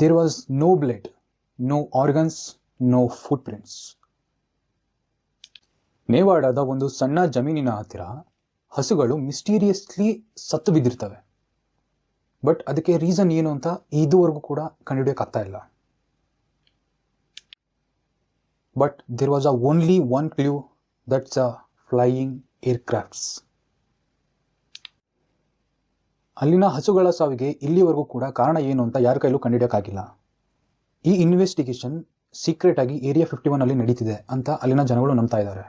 There was no blood, organs no footprints ನೇವಾಡದ ಒಂದು ಸಣ್ಣ ಜಮೀನಿನ ಹತ್ತಿರ ಹಸುಗಳು ಮಿಸ್ಟೀರಿಯಸ್ಲಿ ಸತ್ತು ಬಿದ್ದಿರ್ತವೆ. ಬಟ್ ಅದಕ್ಕೆ ರೀಸನ್ ಏನು ಅಂತ ಇದುವರೆಗೂ ಕೂಡ ಕಂಡುಹಿಡಿಯೋಕ್ಕಾಗ್ತಾ ಇಲ್ಲ. But there was a only one clue that's a flying aircrafts ಅಲ್ಲಿನ ಹಸುಗಳ ಸಾವಿಗೆ ಇಲ್ಲಿವರೆಗೂ ಕೂಡ ಕಾರಣ ಏನು ಅಂತ ಯಾರ ಕೈಲೂ ಕಂಡುಹಿಡಿಯೋಕ್ಕಾಗಿಲ್ಲ. ಈ ಇನ್ವೆಸ್ಟಿಗೇಷನ್ ಸೀಕ್ರೆಟ್ ಆಗಿ ಏರಿಯಾ ಫಿಫ್ಟಿ ಒನ್ ಅಲ್ಲಿ ನಡೀತಿದೆ ಅಂತ ಅಲ್ಲಿನ ಜನಗಳು ನಂಬ್ತಾ ಇದ್ದಾರೆ.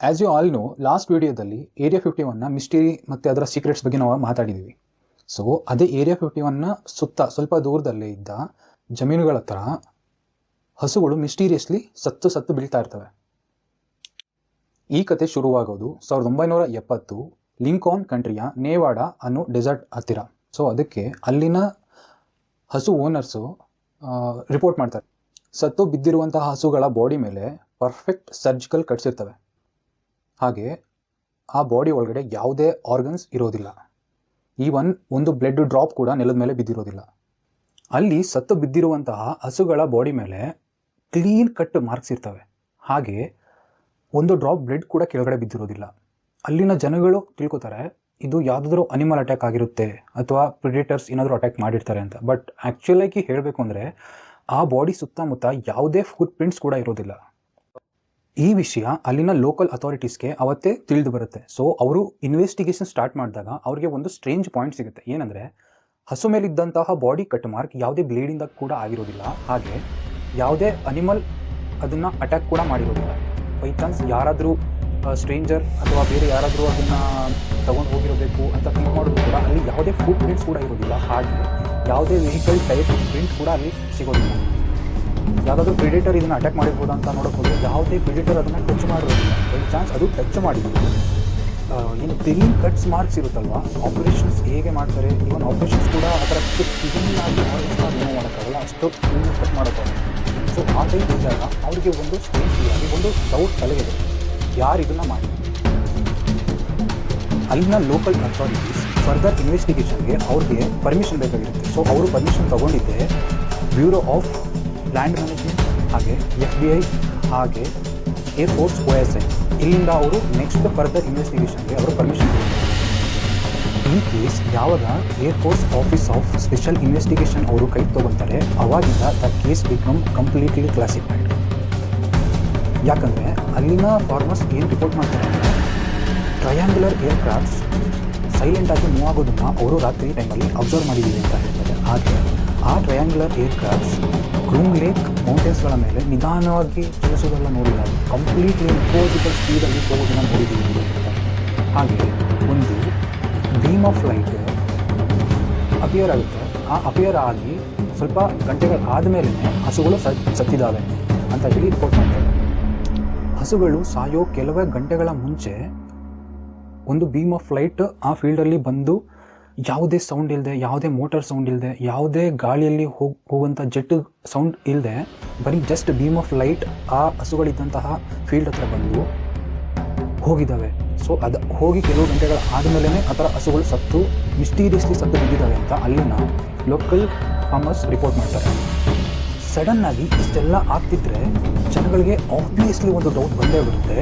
As you all know last ವಿಡಿಯೋದಲ್ಲಿ ಏರಿಯಾ ಫಿಫ್ಟಿ ಒನ್ನ ಮಿಸ್ಟರಿ ಮತ್ತು ಅದರ ಸೀಕ್ರೆಟ್ಸ್ ಬಗ್ಗೆ ನಾವು ಮಾತಾಡಿದ್ದೀವಿ ಸೊ ಅದೇ ಏರಿಯಾ ಫಿಫ್ಟಿ ಒನ್ನ ಸುತ್ತ ಸ್ವಲ್ಪ ದೂರದಲ್ಲೇ ಇದ್ದ ಜಮೀನುಗಳ ಹತ್ರ ಹಸುಗಳು ಮಿಸ್ಟೀರಿಯಸ್ಲಿ ಸತ್ತು ಸತ್ತು ಬೀಳ್ತಾ ಇರ್ತವೆ. ಈ ಕತೆ ಶುರುವಾಗೋದು ಸಾವಿರದ ಒಂಬೈನೂರ ಎಪ್ಪತ್ತು ಲಿಂಕಾನ್ ಕಂಟ್ರಿಯ ನೇವಾಡ ಅನ್ನು ಡೆಸರ್ಟ್ ಹತ್ತಿರ. ಸೊ ಅದಕ್ಕೆ ಅಲ್ಲಿನ ಹಸು ಓನರ್ಸು ರಿಪೋರ್ಟ್ ಮಾಡ್ತಾರೆ. ಸತ್ತು ಬಿದ್ದಿರುವಂತಹ ಹಸುಗಳ ಬಾಡಿ ಮೇಲೆ ಪರ್ಫೆಕ್ಟ್ ಸರ್ಜಿಕಲ್ ಕಟ್ಸಿರ್ತವೆ. ಹಾಗೆ ಆ ಬಾಡಿ ಒಳಗಡೆ ಯಾವುದೇ ಆರ್ಗನ್ಸ್ ಇರೋದಿಲ್ಲ. ಈವನ್ ಒಂದು ಬ್ಲಡ್ ಡ್ರಾಪ್ ಕೂಡ ನೆಲದ ಮೇಲೆ ಬಿದ್ದಿರೋದಿಲ್ಲ. ಅಲ್ಲಿ ಸತ್ತು ಬಿದ್ದಿರುವಂತಹ ಹಸುಗಳ ಬಾಡಿ ಮೇಲೆ ಕ್ಲೀನ್ ಕಟ್ ಮಾರ್ಕ್ಸ್ ಇರ್ತವೆ. ಹಾಗೆ ಒಂದು ಡ್ರಾಪ್ ಬ್ಲಡ್ ಕೂಡ ಕೆಳಗಡೆ ಬಿದ್ದಿರೋದಿಲ್ಲ. ಅಲ್ಲಿನ ಜನಗಳು ತಿಳ್ಕೊತಾರೆ, ಇದು ಯಾವುದಾದ್ರೂ ಅನಿಮಲ್ ಅಟ್ಯಾಕ್ ಆಗಿರುತ್ತೆ ಅಥವಾ ಪ್ರಿಡೇಟರ್ಸ್ ಏನಾದರೂ ಅಟ್ಯಾಕ್ ಮಾಡಿರ್ತಾರೆ ಅಂತ. ಬಟ್ ಆ್ಯಕ್ಚುಲಾಗಿ ಹೇಳಬೇಕು ಅಂದರೆ, ಆ ಬಾಡಿ ಸುತ್ತಮುತ್ತ ಯಾವುದೇ ಫುಟ್ ಪ್ರಿಂಟ್ಸ್ ಕೂಡ ಇರೋದಿಲ್ಲ. ಈ ವಿಷಯ ಅಲ್ಲಿನ ಲೋಕಲ್ ಅಥಾರಿಟೀಸ್ಗೆ ಅವತ್ತೇ ತಿಳಿದು ಬರುತ್ತೆ. ಸೊ ಅವರು ಇನ್ವೆಸ್ಟಿಗೇಷನ್ ಸ್ಟಾರ್ಟ್ ಮಾಡಿದಾಗ ಅವರಿಗೆ ಒಂದು ಸ್ಟ್ರೇಂಜ್ ಪಾಯಿಂಟ್ ಸಿಗುತ್ತೆ. ಏನಂದರೆ, ಹಸು ಮೇಲಿದ್ದಂತಹ ಬಾಡಿ ಕಟ್ ಮಾರ್ಕ್ ಯಾವುದೇ ಬ್ಲೇಡಿಂದ ಕೂಡ ಆಗಿರೋದಿಲ್ಲ. ಹಾಗೆ ಯಾವುದೇ ಅನಿಮಲ್ ಅದನ್ನು ಅಟ್ಯಾಕ್ ಕೂಡ ಮಾಡಿರೋದಿಲ್ಲ. ಬೈ ಚಾನ್ಸ್ ಯಾರಾದರೂ ಸ್ಟ್ರೇಂಜರ್ ಅಥವಾ ಬೇರೆ ಯಾರಾದರೂ ಅದನ್ನು ತಗೊಂಡು ಹೋಗಿರಬೇಕು ಅಂತ ಥಿಂಕ್ ಮಾಡೋದು ಕೂಡ ಅಲ್ಲಿ ಯಾವುದೇ ಫುಟ್ ಪ್ರಿಂಟ್ಸ್ ಕೂಡ ಇರೋದಿಲ್ಲ. ಹಾಗೆ ಯಾವುದೇ ವೆಹಿಕಲ್ ಟೈಪ್ ಪ್ರಿಂಟ್ ಕೂಡ ಅಲ್ಲಿ ಸಿಗೋದಿಲ್ಲ. ಯಾವುದಾದ್ರೂ ಪ್ರಿಡೇಟರ್ ಇದನ್ನು ಅಟ್ಯಾಕ್ ಮಾಡಿರ್ಬೋದು ಅಂತ ನೋಡೋಕೆ ಹೋದರೆ ಯಾವುದೇ ಪ್ರಿಡೇಟರ್ ಅದನ್ನು ಟಚ್ ಮಾಡಿರೋದಿಲ್ಲ. ಬೈ ಚಾನ್ಸ್ ಅದು ಟಚ್ ಮಾಡಿದ್ರು ಆ, ಏನು ಕ್ಲೀನ್ ಕಟ್ಸ್ ಮಾರ್ಕ್ಸ್ ಇರುತ್ತಲ್ವ? ಆಪರೇಷನ್ಸ್ ಹೇಗೆ ಮಾಡ್ತಾರೆ? ಇವನ್ ಆಪರೇಷನ್ಸ್ ಕೂಡ ಅದರ ಕ್ಲೀನ್ ಆಗಿ ಆರ್ಗನ್ಸ್ನ ಏನೂ ಮಾಡೋಕ್ಕಾಗಲ್ಲ. ಅಷ್ಟು ಕ್ಲೀನ್ ಕಟ್ ಮಾಡೋಕ್ಕಾಗಲ್ಲ. ಸೊ ಆ ಟೈಪ್ ಇದ್ದಾಗ ಅವರಿಗೆ ಒಂದು ಇದೆ. ಒಂದು ಡೌಟ್ ತಲೆಗಿದೆ ಯಾರು ಇದನ್ನ ಮಾಡಿ? ಅಲ್ಲಿನ ಲೋಕಲ್ ಅಥಾರಿಟೀಸ್ ಫರ್ದರ್ ಇನ್ವೆಸ್ಟಿಗೇಷನ್ಗೆ ಅವ್ರಿಗೆ ಪರ್ಮಿಷನ್ ಬೇಕಾಗಿರುತ್ತೆ. ಸೊ ಅವರು ಪರ್ಮಿಷನ್ ತಗೊಂಡಿದ್ದೆ ಬ್ಯೂರೋ ಆಫ್ ಲ್ಯಾಂಡ್ ಮ್ಯಾನೇಜ್ಮೆಂಟ್ ಹಾಗೆ ಎಫ್ ಬಿ ಐ ಹಾಗೆ air force O S I ಇಲ್ಲಿಂದ ಅವರು ನೆಕ್ಸ್ಟ್ ಫರ್ದರ್ ಇನ್ವೆಸ್ಟಿಗೇಷನ್ಗೆ ಅವರು ಪರ್ಮಿಷನ್ ಈ ಕೇಸ್ ಯಾವಾಗ air force office of special investigation ಅವರು ಕೈ ತಗೊತಾರೆ, ಅವಾಗಿಂದ the case become completely classified ಯಾಕಂದರೆ ಅಲ್ಲಿನ ಫಾರ್ಮರ್ಸ್ ಏನು ರಿಪೋರ್ಟ್ ಮಾಡ್ತಾರೆ ಅಂದರೆ ಏರ್ ಏರ್ಕ್ರಾಫ್ಟ್ಸ್ ಸೈಲೆಂಟಾಗಿ ಮೂವ್ ಆಗೋದನ್ನು ಅವರು ರಾತ್ರಿ ಟೈಮಲ್ಲಿ ಅಬ್ಸರ್ವ್ ಮಾಡಿದ್ದೀವಿ ಅಂತ ಹೇಳ್ತಾರೆ. ಹಾಗೆ ಆ ಟ್ರಯಾಂಗುಲರ್ ಏರ್ಕ್ರಾಫ್ಟ್ಸ್ ಗ್ರೂಮ್ ಲೇಕ್ ಮೌಂಟೇನ್ಸ್ಗಳ ಮೇಲೆ ನಿಧಾನವಾಗಿ ಚಲಿಸೋದೆಲ್ಲ ನೋಡಿಲ್ಲ. ಕಂಪ್ಲೀಟ್ಲಿ ಇಂಪೋಸಿಬಲ್ ಸ್ಪೀಡಲ್ಲಿ ಹೋಗೋದನ್ನು ನೋಡಿದ್ದೀವಿ ಹಾಗೆ ಒಂದು ಬೀಮ್ ಆಫ್ ಲೈಟ್ ಅಪಿಯರ್ ಆಗುತ್ತೆ. ಆ ಅಪಿಯರ್ ಆಗಿ ಸ್ವಲ್ಪ ಗಂಟೆಗಳು ಆದಮೇಲೆ ಹಸುಗಳು ಸತ್ತಿದ್ದಾವೆ ಅಂತ ಹೇಳಿ ರಿಪೋರ್ಟ್ ಮಾಡ್ತಾರೆ. ಹಸುಗಳು ಸಾಯೋ ಕೆಲವೇ ಗಂಟೆಗಳ ಮುಂಚೆ ಒಂದು ಬೀಮ್ ಆಫ್ ಲೈಟ್ ಆ ಫೀಲ್ಡಲ್ಲಿ ಬಂದು ಯಾವುದೇ ಸೌಂಡ್ ಇಲ್ಲದೆ ಯಾವುದೇ ಮೋಟರ್ ಸೌಂಡ್ ಇಲ್ಲದೆ ಯಾವುದೇ ಗಾಳಿಯಲ್ಲಿ ಹೋಗಿ, ಹೋಗುವಂಥ ಜೆಟ್ ಸೌಂಡ್ ಇಲ್ಲದೆ ಬರೀ ಜಸ್ಟ್ ಬೀಮ್ ಆಫ್ ಲೈಟ್ ಆ ಹಸುಗಳಿದ್ದಂತಹ ಫೀಲ್ಡ್ ಹತ್ರ ಬಂದು ಹೋಗಿದ್ದಾವೆ. ಸೊ ಅದು ಹೋಗಿ ಕೆಲವು ಗಂಟೆಗಳ ಆದಮೇಲೆ ಆ ಥರ ಹಸುಗಳು ಸತ್ತು ಮಿಸ್ಟೀರಿಯಸ್ಲಿ ಸತ್ತು ಬಿದ್ದಿದ್ದಾವೆ ಅಂತ ಅಲ್ಲಿನ ಲೋಕಲ್ ಫಾರ್ಮರ್ಸ್ ರಿಪೋರ್ಟ್ ಮಾಡ್ತಾರೆ. ಸಡನ್ ಆಗಿ ಇಷ್ಟೆಲ್ಲ ಆಗ್ತಿದ್ರೆ ಜನಗಳಿಗೆ ಆಬ್ವಿಯಸ್ಲಿ ಒಂದು ಡೌಟ್ ಬಂದೇ ಬರುತ್ತೆ.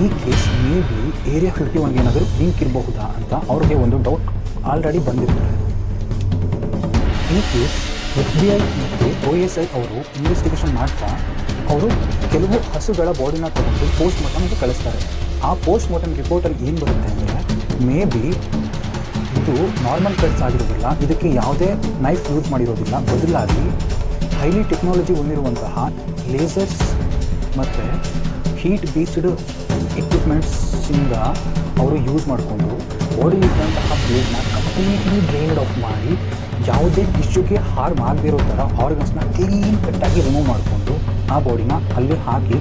ಈ case may be area fifty ಒನ್ಗೆ ಏನಾದರೂ ಲಿಂಕ್ ಇರಬಹುದಾ ಅಂತ ಅವ್ರಿಗೆ ಒಂದು ಡೌಟ್ ಆಲ್ರೆಡಿ ಬಂದಿರ್ತಾರೆ ಈ ಕೇಸ್ ಎಫ್ ಬಿ ಐ ಮತ್ತು ಒ ಎಸ್ ಐ ಅವರು ಇನ್ವೆಸ್ಟಿಗೇಷನ್ ಮಾಡ್ತಾ ಅವರು ಕೆಲವು ಹಸುಗಳ ಬಾಡಿನ ತಗೊಂಡು ಪೋಸ್ಟ್ ಮಾರ್ಟಮ್ಗೆ ಕಳಿಸ್ತಾರೆ. ಆ ಪೋಸ್ಟ್ ಮಾರ್ಟಮ್ ರಿಪೋರ್ಟಲ್ಲಿ ಏನು ಬರುತ್ತೆ ಅಂದರೆ ಮೇ ಬಿ ಇದು ನಾರ್ಮಲ್ ಕಟ್ಸ್ ಆಗಿರೋದಿಲ್ಲ. ಇದಕ್ಕೆ ಯಾವುದೇ ನೈಫ್ ಯೂಸ್ ಮಾಡಿರೋದಿಲ್ಲ. ಬದಲಾಗಿ ಹೈಲಿ ಟೆಕ್ನಾಲಜಿ ಹೊಂದಿರುವಂತಹ ಲೇಸರ್ಸ್ ಮತ್ತು ಹೀಟ್ ಬೇಸ್ಡ್ ಎಕ್ವಿಪ್ಮೆಂಟ್ಸಿಂದ ಅವರು ಯೂಸ್ ಮಾಡಿಕೊಂಡು ಬಾಡಿಲಿದ್ದಂತಹ ಬ್ಲೇಡ್ನ ಕಂಪ್ಲೀಟ್ಲಿ ಡ್ರೈನ್ಡ್ ಆಫ್ ಮಾಡಿ ಯಾವುದೇ ಟಿಶ್ಯೂಗೆ ಹಾರ್ಮ್ ಆಗದಿರೋ ಥರ ಆರ್ಗನ್ಸ್ನ ಕ್ಲೀನ್ ಕಟ್ಟಾಗಿ ರಿಮೂವ್ ಮಾಡಿಕೊಂಡು ಆ ಬಾಡಿನ ಅಲ್ಲಿ ಹಾಕಿ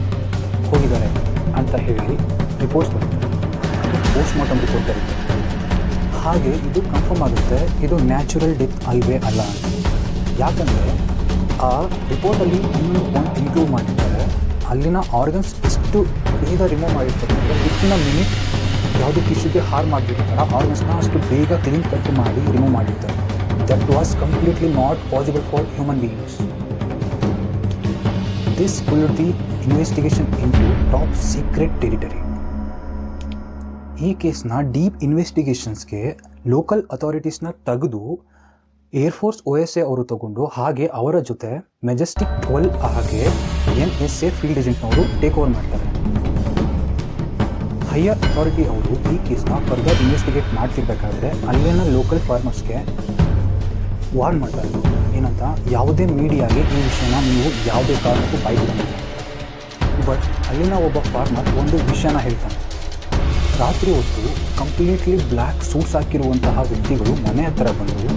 ಹೋಗಿದ್ದಾರೆ ಅಂತ ಹೇಳಿ ರಿಪೋರ್ಟ್ಸ್ ಬರುತ್ತೆ ಪೋಸ್ಟ್ ಮಾರ್ಟಮ್ ರಿಪೋರ್ಟ್ ಬರುತ್ತೆ ಹಾಗೆ ಇದು ಕನ್ಫರ್ಮ್ ಆಗುತ್ತೆ. ಇದು ನ್ಯಾಚುರಲ್ ಡೆತ್ ಅಲ್ವೇ ಅಲ್ಲ ಯಾಕಂದರೆ ಆ ರಿಪೋರ್ಟಲ್ಲಿ ಇನ್ನೊಂದು ಪಾಯಿಂಟ್ ಇನ್ಕ್ಲೂಡ್ ಮಾಡಿರ್ತಾರೆ ಅಲ್ಲಿನ ಆರ್ಗನ್ಸ್ ಎಷ್ಟು ಬೇಗ ರಿಮೂವ್ ಮಾಡಿರ್ತಾರೆ ಅಂದರೆ ಅ ಮಿನಿಟ್ ಯಾವುದೇ ಟಿಶ್ಯೂಗೆ ಹಾರ್ಮ್ ಆಗಿರ್ತಾರೆ ಆರ್ಗನ್ಸ್ನ ಅಷ್ಟು ಬೇಗ ಕ್ಲೀನ್ ಕಟ್ ಮಾಡಿ ರಿಮೂವ್ ಮಾಡಿರ್ತಾರೆ that was completely not possible for human beings this pull the investigation into top secret territory ಈ ಕೇಸ್ನ ಡೀಪ್ ಇನ್ವೆಸ್ಟಿಗೇಷನ್ಸ್ಗೆ ಲೋಕಲ್ ಅಥಾರಿಟೀಸ್ನ ತೆಗೆದು ಏರ್ಫೋರ್ಸ್ ಒ ಎಸ್ ಎ ಅವರು ತಗೊಂಡು ಹಾಗೆ ಅವರ ಜೊತೆ ಮೆಜೆಸ್ಟಿಕ್ ಟ್ವೆಲ್ ಹಾಗೆ ಎನ್ ಎಸ್ ಎ ಫೀಲ್ಡ್ ಏಜೆಂಟ್ನವರು ಟೇಕ್ ಓವರ್ ಮಾಡ್ತಾರೆ. ಹೈಯರ್ ಅಥಾರಿಟಿ ಅವರು ಈ ಕೇಸ್ನ ಫರ್ದರ್ ಇನ್ವೆಸ್ಟಿಗೇಟ್ ಮಾಡ್ತಿರ್ಬೇಕಾದ್ರೆ ಅಲ್ಲಿನ ಲೋಕಲ್ ಫಾರ್ಮರ್ಸ್ಗೆ ವಾರ್ನ್ ಮಾಡ್ತಾರೆ. ಏನಂತ? ಯಾವುದೇ ಮೀಡಿಯಾಗೆ ಈ ವಿಷಯನ ನೀವು ಯಾವುದೇ ಕಾರಣಕ್ಕೂ ಬಾಯ್ಬಿಡಂಗಿಲ್ಲ ಬಟ್ ಅಲ್ಲಿನ ಒಬ್ಬ ಫಾರ್ಮರ್ ಒಂದು ವಿಷಯನ ಹೇಳ್ತಾನೆ. ರಾತ್ರಿ ಹೊತ್ತು ಕಂಪ್ಲೀಟ್ಲಿ ಬ್ಲ್ಯಾಕ್ ಸೂಟ್ಸ್ ಹಾಕಿರುವಂತಹ ವ್ಯಕ್ತಿಗಳು ಮನೆ ಹತ್ರ ಬಂದು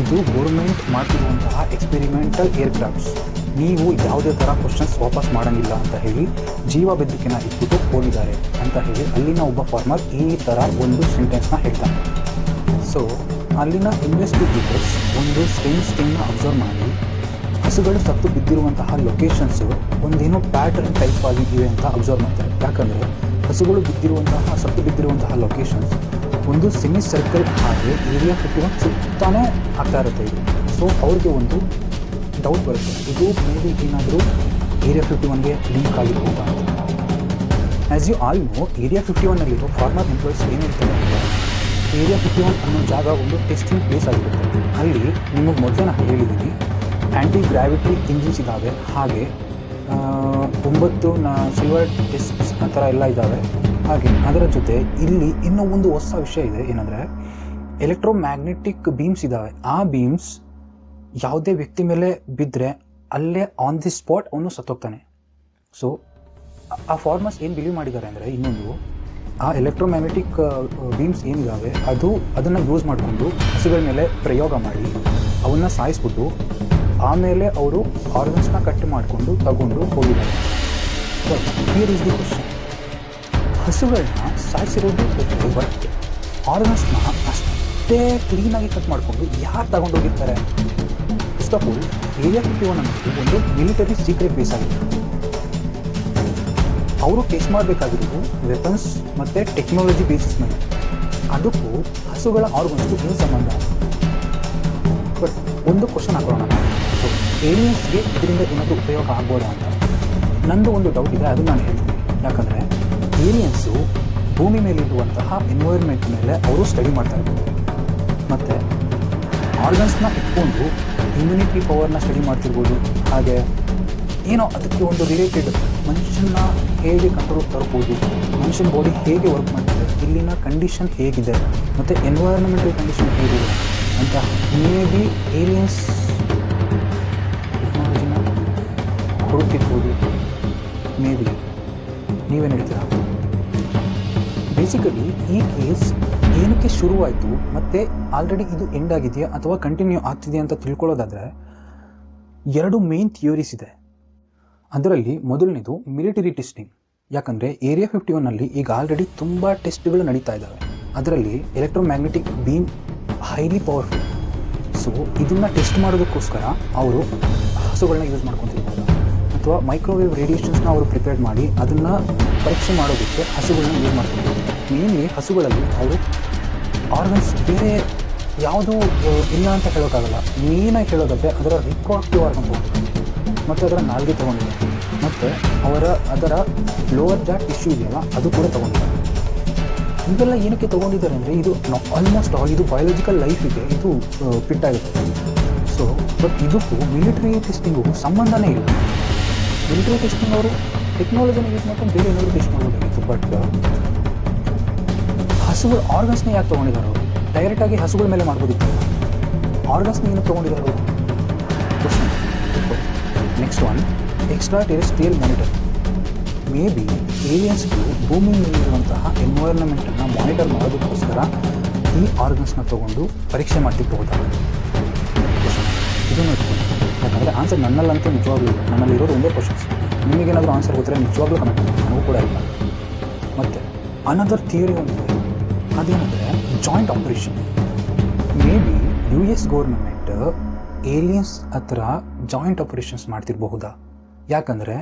ಇದು ಗೌರ್ಮೆಂಟ್ ಮಾಡ್ತಿರುವಂತಹ ಎಕ್ಸ್ಪೆರಿಮೆಂಟಲ್ ಏರ್ಕ್ರಾಫ್ಟ್ಸ್ ನೀವು ಯಾವುದೇ ಥರ ಕ್ವಶನ್ಸ್ ವಾಪಸ್ ಮಾಡೋಂಗಿಲ್ಲ ಅಂತ ಹೇಳಿ ಜೀವ ಬೆದರಿಕೆನ ಇಟ್ಬಿಟ್ಟು ಹೋಗಿದ್ದಾರೆ ಅಂತ ಹೇಳಿ ಅಲ್ಲಿನ ಒಬ್ಬ ಫಾರ್ಮರ್ ಈ ಥರ ಒಂದು ಸೆಂಟೆನ್ಸ್ನ ಹೇಳ್ತಾನೆ. ಸೊ ಅಲ್ಲಿನ ಇನ್ವೆಸ್ಟಿಗೇಟರ್ಸ್ ಒಂದು ಸ್ಟೇನ್ ಸ್ಟೇನ್ನ ಅಬ್ಸರ್ವ್ ಮಾಡಿ, ಹಸುಗಳು ಸತ್ತು ಬಿದ್ದಿರುವಂತಹ ಲೊಕೇಶನ್ಸು ಒಂದೇನೋ ಪ್ಯಾಟರ್ನ್ ಟೈಪ್ ಆಗಿ ಇವೆ ಅಂತ ಅಬ್ಸರ್ವ್ ಮಾಡ್ತಾರೆ. ಯಾಕಂದರೆ ಹಸುಗಳು ಬಿದ್ದಿರುವಂತಹ, ಸತ್ತು ಬಿದ್ದಿರುವಂತಹ ಲೊಕೇಶನ್ಸ್ ಒಂದು ಸೆಮಿ ಸರ್ಕಲ್ ಹಾಗೆ ಏರಿಯಾ ಫಿಫ್ಟಿ ಒನ್ ಸುತ್ತಾನೇ ಆಗ್ತಾ ಇರುತ್ತೆ ಇದು. ಸೊ ಅವ್ರಿಗೆ ಒಂದು ಡೌಟ್ ಬರುತ್ತೆ. ಇದು ಮೇ ಬಿ ಏನಾದರೂ ಏರಿಯಾ ಫಿಫ್ಟಿ ಒನ್ಗೆ ಲಿಂಕ್ ಆಗಿರ್ಬೋದು ಅಂತ. As you all know area fifty ಒನ್ನಲ್ಲಿರೋ former employees ಏನಿರ್ತಾರೆ ಏರಿಯಾ ಫಿಫ್ಟಿ ಒನ್ ಅನ್ನೋ ಜಾಗ ಒಂದು ಟೆಸ್ಟಿಂಗ್ ಪ್ಲೇಸ್ ಆಗಿರುತ್ತೆ. ಅಲ್ಲಿ ನಿಮಗೆ ಮೊದಲೇ ನಾನು ಹೇಳಿದ್ದೀನಿ ಆ್ಯಂಟಿ ಗ್ರಾವಿಟಿ ಇಂಜಿನ್ಸ್ ಇದ್ದಾವೆ ಹಾಗೆ ಒಂಬತ್ತು ನಾ ಸಿಲ್ವರ್ ಡಿಸ್ಕ್ಸ್ ಆ ಥರ ಎಲ್ಲ ಇದ್ದಾವೆ. ಹಾಗೆ ಅದರ ಜೊತೆ ಇಲ್ಲಿ ಇನ್ನೂ ಒಂದು ಹೊಸ ವಿಷಯ ಇದೆ. ಏನಂದರೆ ಎಲೆಕ್ಟ್ರೋಮ್ಯಾಗ್ನೆಟಿಕ್ ಬೀಮ್ಸ್ ಇದ್ದಾವೆ. ಆ ಬೀಮ್ಸ್ ಯಾವುದೇ ವ್ಯಕ್ತಿ ಮೇಲೆ ಬಿದ್ದರೆ ಅಲ್ಲೇ ಆನ್ ದಿ ಸ್ಪಾಟ್ ಅವನು ಸತ್ತೋಗ್ತಾನೆ. ಸೊ ಆ ಫಾರ್ಮರ್ಸ್ ಏನು ಬಿಲೀವ್ ಮಾಡಿದ್ದಾರೆ ಅಂದರೆ ಇನ್ನೊಂದು, ಆ ಎಲೆಕ್ಟ್ರೋಮ್ಯಾಗ್ನೆಟಿಕ್ ಬೀಮ್ಸ್ ಏನಿದ್ದಾವೆ ಅದು ಅದನ್ನು ಯೂಸ್ ಮಾಡಿಕೊಂಡು ಹಸುಗಳ ಮೇಲೆ ಪ್ರಯೋಗ ಮಾಡಿ, ಅವನ್ನ ಸಾಯಿಸ್ಬಿಟ್ಟು ಆಮೇಲೆ ಅವರು ಆರ್ಗನ್ಸ್ನ ಕಟ್ ಮಾಡಿಕೊಂಡು ತಗೊಂಡು ಹೋಗಿದ್ದಾರೆ. So here is the question ಹಸುಗಳನ್ನ ಸಾಯಿಸಿರೋದು ಓಕೆ ಬಟ್ ಆರ್ಗನ್ಸ್ನ ಅಷ್ಟೇ ಕ್ಲೀನಾಗಿ ಕಟ್ ಮಾಡಿಕೊಂಡು ಯಾರು ತಗೊಂಡೋಗಿರ್ತಾರೆ ಆಲ್ ಏರಿಯಾ ಫಿಫ್ಟಿ ಒನ್ ಅನ್ನೋದು ಒಂದು ಮಿಲಿಟರಿ ಸೀಕ್ರೆಟ್ ಬೇಸ್ ಆಗಿದೆ. ಅವರು ಟೆಸ್ಟ್ ಮಾಡಬೇಕಾಗಿರೋದು ವೆಪನ್ಸ್ ಮತ್ತು ಟೆಕ್ನಾಲಜಿ ಬೇಸಿಸ್ ಮೇಲೆ. ಅದಕ್ಕೂ ಹಸುಗಳ ಆರ್ಗನ್ಸ್ಗೂ ಏನು ಸಂಬಂಧ? ಬಟ್ ಒಂದು ಕ್ವಶನ್ ಹಾಕೋಣ ಸೊ ಏಲಿಯನ್ಸ್ಗೆ ಇದರಿಂದ ಏನಾದರೂ ಉಪಯೋಗ ಆಗ್ಬೋದಾ ಅಂತ? ನಂದು ಒಂದು ಡೌಟ್ ಇದೆ, ಅದು ನಾನು ಹೇಳ್ತೀನಿ. ಯಾಕಂದರೆ ಏಲಿಯನ್ಸು ಭೂಮಿ ಮೇಲಿರುವಂತಹ ಎನ್ವೈರ್ಮೆಂಟ್ ಮೇಲೆ ಅವರು ಸ್ಟಡಿ ಮಾಡ್ತಾ ಇರ್ಬೋದು ಮತ್ತು ಆರ್ಗನ್ಸ್ನ ಇಟ್ಕೊಂಡು ಇಮ್ಯುನಿಟಿ ಪವರ್ನ ಸ್ಟಡಿ ಮಾಡ್ತಿರ್ಬೋದು. ಹಾಗೆ ಏನೋ ಅದಕ್ಕೆ ಒಂದು ರಿಲೇಟೆಡ್ ಮನುಷ್ಯನ ಹೇಗೆ ಕಂಟ್ರೋಲ್ ತರ್ಬೋದು, ಮನುಷ್ಯನ ಬಾಡಿ ಹೇಗೆ ವರ್ಕ್ ಮಾಡ್ತಿದೆ, ಇಲ್ಲಿನ ಕಂಡೀಷನ್ ಹೇಗಿದೆ, ಮತ್ತು ಎನ್ವೈರನ್ಮೆಂಟಲ್ ಕಂಡೀಷನ್ ಹೇಗಿದೆ ಅಂತ ಮೇ ಬಿ ಏಲಿಯನ್ಸ್ ಟೆಕ್ನಾಲಜಿನ ಹುಡುಕ್ತಿರ್ಬೋದು. ಮೇ ಬಿ ನೀವೇನು ಹೇಳ್ತೀರಾ? ಬೇಸಿಕಲಿ ಈ ಕೇಸ್ ಏನಕ್ಕೆ ಶುರುವಾಯಿತು ಮತ್ತು ಆಲ್ರೆಡಿ ಇದು ಎಂಡ್ ಆಗಿದೆಯಾ ಅಥವಾ ಕಂಟಿನ್ಯೂ ಆಗ್ತಿದೆಯಾ ಅಂತ ತಿಳ್ಕೊಳ್ಳೋದಾದರೆ ಎರಡು ಮೇನ್ ಥಿಯೋರೀಸ್ ಇದೆ. ಅದರಲ್ಲಿ ಮೊದಲನೇದು ಮಿಲಿಟರಿ ಟೆಸ್ಟಿಂಗ್ ಯಾಕಂದರೆ ಏರಿಯಾ ಫಿಫ್ಟಿ ಒನ್ನಲ್ಲಿ ಈಗ ಆಲ್ರೆಡಿ ತುಂಬ ಟೆಸ್ಟ್ಗಳು ನಡೀತಾ ಇದ್ದಾವೆ ಅದರಲ್ಲಿ electromagnetic beam highly powerful so ಇದನ್ನು ಟೆಸ್ಟ್ ಮಾಡೋದಕ್ಕೋಸ್ಕರ ಅವರು ಹಸುಗಳನ್ನ ಯೂಸ್ ಮಾಡ್ಕೊತಿರ್ಬೋದು ಅಥವಾ ಮೈಕ್ರೋವೇವ್ ರೇಡಿಯೇಷನ್ಸ್ನ ಅವರು ಪ್ರಿಪೇರ್ ಮಾಡಿ ಅದನ್ನು ಪರೀಕ್ಷೆ ಮಾಡೋದಕ್ಕೆ ಹಸುಗಳನ್ನ ಯೂಸ್ ಮಾಡ್ಕೊಬೋದು ಮೇನ್ಲಿ ಹಸುಗಳಲ್ಲಿ ಅವರು ಆರ್ಗನ್ಸ್ ಬೇರೆ ಯಾವುದು ಇಲ್ಲ ಅಂತ ಹೇಳೋಕ್ಕಾಗಲ್ಲ. ಮೇನಾಗಿ ಹೇಳೋದಾದರೆ ಅದರ ರಿಪ್ರಾಕ್ಟಿವ್ ಆರ್ಗನ್ ತೊಗೊಂಡಿದ್ದಾರೆ ಮತ್ತು ಅದರ ನಾಲ್ಗೆ ತೊಗೊಂಡಿದೆ. ಮತ್ತು ಅವರ, ಅದರ ಲೋವರ್ ಜಾಟ್ ಟಿಶ್ಯೂ ಇದೆಯಲ್ಲ, ಅದು ಕೂಡ ತೊಗೊಂಡಿದ್ದಾರೆ ಇವೆಲ್ಲ ಏನಕ್ಕೆ ತೊಗೊಂಡಿದ್ದಾರೆ ಅಂದರೆ, ಇದು ಆಲ್ಮೋಸ್ಟ್ ಆಲ್ ಇದು ಬಯಾಲಜಿಕಲ್ ಲೈಫಿಗೆ ಇದು ಫಿಟ್ ಆಗುತ್ತೆ ಸೊ ಬಟ್ ಇದಕ್ಕೂ ಮಿಲಿಟರಿ ಟೆಸ್ಟಿಂಗು ಸಂಬಂಧನೇ ಇಲ್ಲ. ಮಿಲಿಟರಿ ಟೆಸ್ಟಿಂಗ್ ಅವರು ಟೆಕ್ನಾಲಜಿನ ಯೂಸ್ ಮಾಡ್ಕೊಂಡು ಬೇರೆ ಏನಾದರೂ ಟೆಸ್ಟ್ ಮಾಡ್ಬೋದಾಗಿತ್ತು ಬಟ್ ಹಸುಗಳು ಆರ್ಗನ್ಸ್ನ ಯಾಕೆ ತೊಗೊಂಡಿದ್ದಾರೆ ಅವರು ಡೈರೆಕ್ಟಾಗಿ ಹಸುಗಳ ಮೇಲೆ ಮಾಡ್ಬೋದಿತ್ತು. ಆರ್ಗನ್ಸ್ನ ಏನು ತೊಗೊಂಡಿದ್ದಾರೆ ಅವರು question next one extra terrestrial monitor may be ಏಲಿಯನ್ಸ್ಗಳು ಭೂಮಿ ಮೇಲಿರುವಂತಹ ಎನ್ವೈರನ್ಮೆಂಟನ್ನು ಮಾನಿಟರ್ ಮಾಡೋದಕ್ಕೋಸ್ಕರ ಈ ಆರ್ಗನ್ಸ್ನ ತೊಗೊಂಡು ಪರೀಕ್ಷೆ ಮಾಡ್ತಿರ್ಬೋದಾ ಇದನ್ನು ಇಟ್ಕೊಂಡು ಯಾಕಂದರೆ ಆನ್ಸರ್ ನನ್ನಲ್ಲಂತೂ ನಿಜವಾಗ್ಲೂ ಇಲ್ಲ. ನನ್ನಲ್ಲಿರೋದು ಒಂದೇ ಕ್ವಶನ್ಸ್ ನಿಮಗೇನಾದರೂ ಆನ್ಸರ್ ಗೊತ್ತಿರೋ ನಿಜವಾಗ್ಲೂ ಮಾಡಿ ನನಗೂ ಕೂಡ ಇಲ್ಲ. ಮತ್ತು ಅನದರ್ ಥಿಯರಿ ಒಂದಿದೆ ಅದೇನೆಂದರೆ joint operation maybe U S government aliens ಹತ್ರ ಜಾಯಿಂಟ್ ಆಪರೇಷನ್ಸ್ ಮಾಡ್ತಿರಬಹುದಾ? ಯಾಕಂದರೆ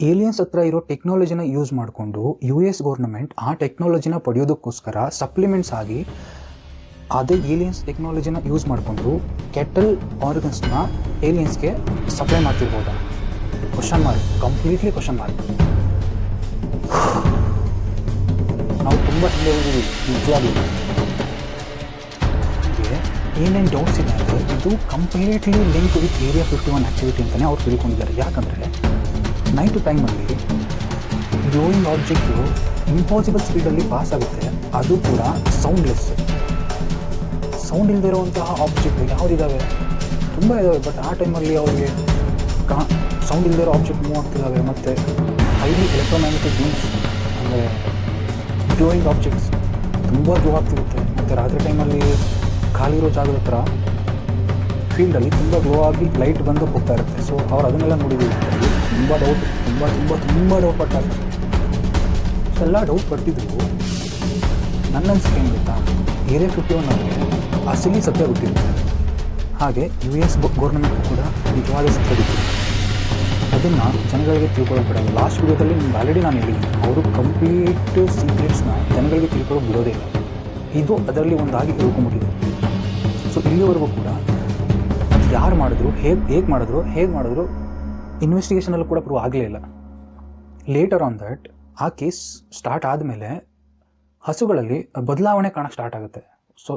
ಏಲಿಯನ್ಸ್ ಹತ್ರ ಇರೋ ಟೆಕ್ನಾಲಜಿನ ಯೂಸ್ ಮಾಡಿಕೊಂಡು ಯು ಎಸ್ ಗೌರ್ನಮೆಂಟ್ ಆ ಟೆಕ್ನಾಲಜಿನ ಪಡೆಯೋದಕ್ಕೋಸ್ಕರ ಸಪ್ಲಿಮೆಂಟ್ಸ್ ಆಗಿ ಅದೇ ಏಲಿಯನ್ಸ್ ಟೆಕ್ನಾಲಜಿನ ಯೂಸ್ ಮಾಡಿಕೊಂಡು ಕೆಟಲ್ ಆರ್ಗನ್ಸ್ನ ಏಲಿಯನ್ಸ್ಗೆ supply ಮಾಡ್ತಿರ್ಬೋದಾ? Question mark completely question mark ನಾವು ತುಂಬ ಹಿಂದೆ ಹೋಗಿದ್ದೀವಿ. ನಿಜವಾಗಿ. ಹೀಗೆ ಏನೇನು ಡೌಟ್ಸ್ ಇದೆ ಅಂದರೆ ಇದು completely link with area fifty one activity ಅಂತಲೇ ಅವ್ರು ತಿಳ್ಕೊಂಡಿದ್ದಾರೆ. ಯಾಕಂದರೆ ನೈಟ್ ಟೈಮಲ್ಲಿ ಗ್ಲೋಯಿಂಗ್ ಆಬ್ಜೆಕ್ಟು ಇಂಪಾಸಿಬಲ್ ಸ್ಪೀಡಲ್ಲಿ ಪಾಸ್ ಆಗುತ್ತೆ. ಅದು ಕೂಡ ಸೌಂಡ್ಲೆಸ್ ಸೌಂಡ್ ಇಲ್ಲದೆ ಇರುವಂತಹ ಆಬ್ಜೆಕ್ಟ್ ಯಾವುದಿದ್ದಾವೆ ತುಂಬ ಇದ್ದಾವೆ ಬಟ್ ಆ ಟೈಮಲ್ಲಿ ಅವ್ರಿಗೆ ಕಾ ಸೌಂಡ್ ಇಲ್ಲದೆ ಇರೋ ಆಬ್ಜೆಕ್ಟ್ ಮೂವ್ ಆಗ್ತಿದ್ದಾವೆ ಮತ್ತು ಹೈಲಿ ಎಲೆಕ್ಟ್ರೋಮ್ಯಾಗ್ನೆಟಿಕ್ ಬೀಮ್ಸ್ ಅಂದರೆ ಗ್ಲೋಯಿಂಗ್ ಆಬ್ಜೆಕ್ಟ್ಸ್ ತುಂಬ ಗ್ಲೋ ಆಗ್ತಿರುತ್ತೆ. ಮತ್ತು ರಾತ್ರಿ ಟೈಮಲ್ಲಿ ಖಾಲಿ ಇರೋ ಜಾಗದ ಹತ್ರ ಫೀಲ್ಡಲ್ಲಿ ತುಂಬ ಗ್ಲೋ ಆಗಿ ಲೈಟ್ ಬಂದು ಹೋಗ್ತಾ ಇರುತ್ತೆ. ಸೊ ಅವ್ರು ಅದನ್ನೆಲ್ಲ ನೋಡಿದ್ದೀವಿ. ತುಂಬ ಡೌಟ್ ತುಂಬ ತುಂಬ ತುಂಬ ಡೌಟ್ ಪಟ್ಟಾಗ. ಸೊ ಎಲ್ಲ ಡೌಟ್ ಪಟ್ಟಿದ್ರು. ನನ್ನ ಅನ್ಸಿಕೆ ಏನು ಗೊತ್ತಾ? ಏರಿಯಾ ಫಿಫ್ಟಿ ಒನ್ ಅವರಿಗೆ ಅಸಲಿ ಸತ್ಯ ಗೊತ್ತಿರುತ್ತೆ. ಹಾಗೆ ಯು ಎಸ್ ಗೌರ್ಮೆಂಟ್ ಕೂಡ ನಿಜವಾದ ಸತ್ಯ ಗೊತ್ತಿರುತ್ತೆ. ಅದನ್ನು ಜನಗಳಿಗೆ ತಿಳ್ಕೊಳ್ಳೋಕೆ ಬಿಡೋದು ಲಾಸ್ಟ್ ವೀಡಿಯೋದಲ್ಲಿ ನಿಮ್ಗೆ ಆಲ್ರೆಡಿ ನಾನು ಹೇಳಿದ್ದೀನಿ. ಅವರು ಕಂಪ್ಲೀಟ್ ಸೀಕ್ರೆಟ್ಸ್ನ ಜನಗಳಿಗೆ ತಿಳ್ಕೊಳ್ಳೋಕೆ ಬಿಡೋದೇ ಇದು ಅದರಲ್ಲಿ ಒಂದಾಗಿ ತಿಳ್ಕೊಂಬಿಟ್ಟಿದೆ ಸೊ ಇಲ್ಲಿವರೆಗೂ ಕೂಡ ಅದು ಯಾರು ಮಾಡಿದ್ರು, ಹೇಗೆ ಹೇಗೆ ಮಾಡಿದ್ರು ಹೇಗೆ ಮಾಡಿದ್ರು ಇನ್ವೆಸ್ಟಿಗೇಷನಲ್ಲಿ ಕೂಡ ಪ್ರೂವ್ ಆಗಲೇ ಇಲ್ಲ. ಲೇಟರ್ ಆನ್ ದಟ್ ಆ ಕೇಸ್ ಸ್ಟಾರ್ಟ್ ಆದಮೇಲೆ ಹಸುಗಳಲ್ಲಿ ಬದಲಾವಣೆ ಕಾಣಕ್ಕೆ ಸ್ಟಾರ್ಟ್ ಆಗುತ್ತೆ. So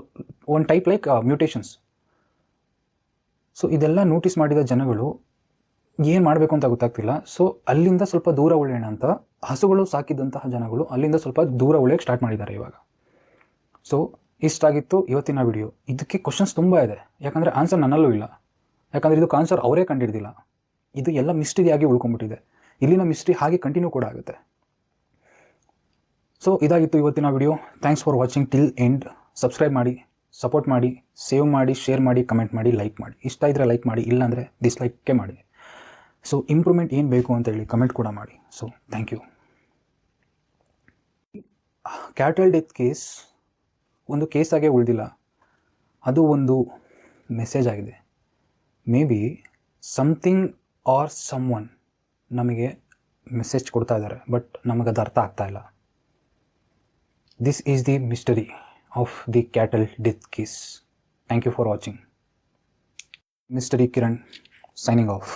one type like mutations so ಇದೆಲ್ಲ ನೋಟಿಸ್ ಮಾಡಿದ ಜನಗಳು ಏನು ಮಾಡಬೇಕು ಅಂತ ಗೊತ್ತಾಗ್ತಿಲ್ಲ. ಸೊ ಅಲ್ಲಿಂದ ಸ್ವಲ್ಪ ದೂರ ಉಳಿಯೋಣ ಅಂತ ಹಸುಗಳು ಸಾಕಿದಂತಹ ಜನಗಳು ಅಲ್ಲಿಂದ ಸ್ವಲ್ಪ ದೂರ ಉಳಿಯೋಕ್ಕೆ ಸ್ಟಾರ್ಟ್ ಮಾಡಿದ್ದಾರೆ ಇವಾಗ. ಸೊ ಇಷ್ಟಾಗಿತ್ತು ಇವತ್ತಿನ ವಿಡಿಯೋ ಇದಕ್ಕೆ ಕ್ವಶನ್ಸ್ ತುಂಬ ಇದೆ. ಯಾಕಂದರೆ ಆನ್ಸರ್ ನನ್ನಲ್ಲೂ ಇಲ್ಲ. ಯಾಕಂದರೆ ಇದಕ್ಕೆ ಆನ್ಸರ್ ಅವರೇ ಕಂಡಿಡ್ದಿಲ್ಲ. ಇದು ಎಲ್ಲ ಮಿಸ್ಟರಿಯಾಗಿ ಉಳ್ಕೊಂಡ್ಬಿಟ್ಟಿದೆ. ಇಲ್ಲಿನ ಮಿಸ್ಟ್ರಿ ಹಾಗೆ ಕಂಟಿನ್ಯೂ ಕೂಡ ಆಗುತ್ತೆ. ಸೊ ಇದಾಗಿತ್ತು ಇವತ್ತಿನ video thanks for watching till end subscribe ಮಾಡಿ ಸಪೋರ್ಟ್ ಮಾಡಿ ಸೇವ್ ಮಾಡಿ ಶೇರ್ ಮಾಡಿ ಕಮೆಂಟ್ ಮಾಡಿ ಲೈಕ್ ಮಾಡಿ. ಇಷ್ಟ ಇದ್ದರೆ ಲೈಕ್ ಮಾಡಿ, ಇಲ್ಲಾಂದರೆ ಡಿಸ್ಲೈಕೇ ಮಾಡಿ. ಸೊ ಇಂಪ್ರೂವ್ಮೆಂಟ್ ಏನು ಬೇಕು ಅಂತ ಹೇಳಿ ಕಮೆಂಟ್ ಕೂಡ ಮಾಡಿ. So thank you cattle death case ಒಂದು ಕೇಸಾಗೆ ಉಳಿದಿಲ್ಲ. ಅದು ಒಂದು ಮೆಸೇಜ್ ಆಗಿದೆ. May be something or some one ನಮಗೆ ಮೆಸೇಜ್ ಕೊಡ್ತಾ ಇದ್ದಾರೆ ಬಟ್ ನಮಗದು ಅರ್ಥ ಆಗ್ತಾ ಇಲ್ಲ. This is the mystery of the cattle death case thank you for watching mystery Kiran signing off